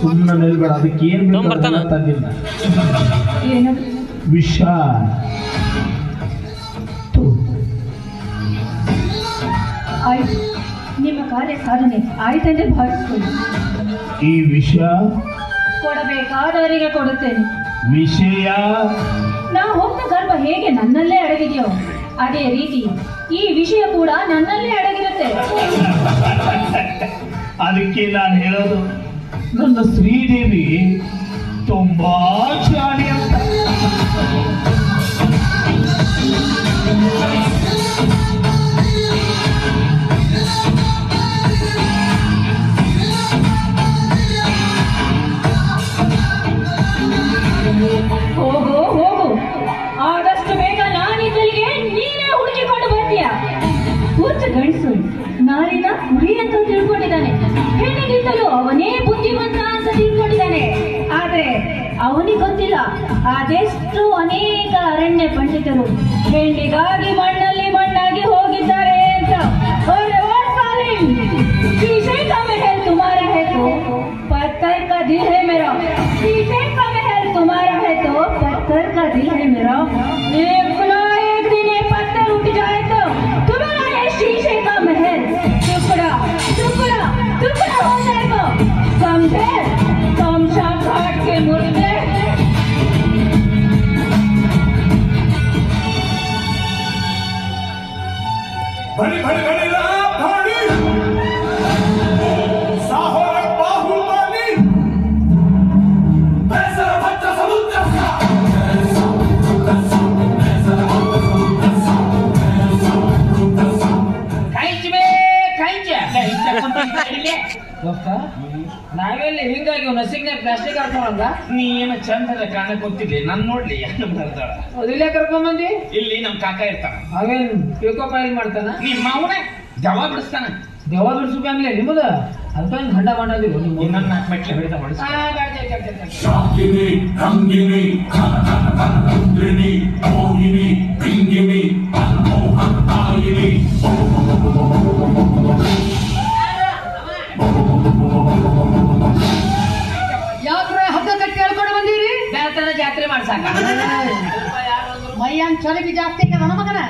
ಸುಮ್ಮನೆ ನಿಲ್ಬೇಡ ಅದಕ್ಕೆ ಏನ್ ಬೇಕು ತೊಗೊಂಬರ್ತಾನ. ತಂದಿಲ್ಲ ಏನದು ವಿಷ. ಆಯ್ತು. ನಿಮ್ಮ ಕಾರ್ಯ ಸಾಧನೆ. ಆಯ್ತೆಂದೇ ಭಾವಿಸ್ಕೊಳ್ಳಿ. ಈ ವಿಷ ಕೊಡಬೇಕಾದವರಿಗೆ ಕೊಡುತ್ತೇನೆ. ವಿಷಯ. ನಾ ಹೊತ್ತ ಗರ್ಭ ಹೇಗೆ ನನ್ನಲ್ಲೇ ಅಡಗಿದೆಯೋ ಅದೇ ರೀತಿ ಈ ವಿಷಯ ಕೂಡ ನನ್ನಲ್ಲೇ ಅಡಗಿರುತ್ತೆ. ಅದಕ್ಕೆ ನಾನು ಹೇಳೋದು ನನ್ನ ಶ್ರೀದೇವಿ ತುಂಬಾ ಜಾಣಿ ಹುಚ್ಚ ಗಂಡಸು ನಾರಿನ ಕುರಿ ಅಂತ ತಿಳ್ಕೊಂಡಿದ್ದಾನೆ ಹೆಣ್ಣಿಗಿಂತಲೂ ಅವನೇ ಬುದ್ಧಿವಂತ ಅಂತ ತಿಳ್ಕೊಂಡಿದ್ದಾನೆ ಆದ್ರೆ ಅವನಿಗೆ ಗೊತ್ತಿಲ್ಲ ಅದೆಷ್ಟು ಅನೇಕ ಅರಣ್ಯ ಪಂಡಿತರು ಹೆಣ್ಣಿಗಾಗಿ ಮಣ್ಣಲ್ಲಿ ಮಣ್ಣಾಗಿ ಹೋಗಿದ್ದಾರೆ ಅಂತ अरे वो सालिम, शीशे का महल तुम्हारा है तो पत्थर का दिल है मेरा शीशे का महल तुम्हारा है तो पत्थर का दिल है मेरा भणी भणी भणी खायची बे खायच्या खायच्या ದೋಸ್ತ ನಾವೆಲ್ಲಿ ಹಿಂಗಾಗಿ ನಸಿಗ್ನ ಪ್ಲಾಸ್ಟಿಕ್ ಹಾಕೋಣ ನೀ ಏನ ಅದ ಕಾಣ ಗೊತ್ತಿಲ್ಲ ನನ್ ನೋಡ್ಲಿ ಯಾರು ಬರ್ದಾಳ? ಕರ್ಕೊಂಬಂದಿ ಇಲ್ಲಿ ನಮ್ ಕಾಕ ಇರ್ತಾನ. ಅವೇನ್ ಪಿಕೋ ಪೈಲ್ ಮಾಡ್ತಾನ? ನಿಮ್ಮ ಮಾವನೇ ದವ ಬಿಡಿಸ್ತಾನ. ದವ ಬಿಡಿಸು ಫ್ಯಾಮಿಲಿ ನಿಮ್ಮದ? ಅಂತ ಗಂಡ ಮಾಡೋದು ಇನ್ನೊಂದು ನಾಲ್ಕು ಮೆಟ್ಲು ಹಿಡಿದ ಶಾಕಿನಿ ಜಾತ್ರೆ ಮಾಡ್ಸಾಕ ಮೈಯನ್ ಚರಬಿ ಜಾಸ್ತಿ ಐತೆ ನನ್ನ ಮಗನ?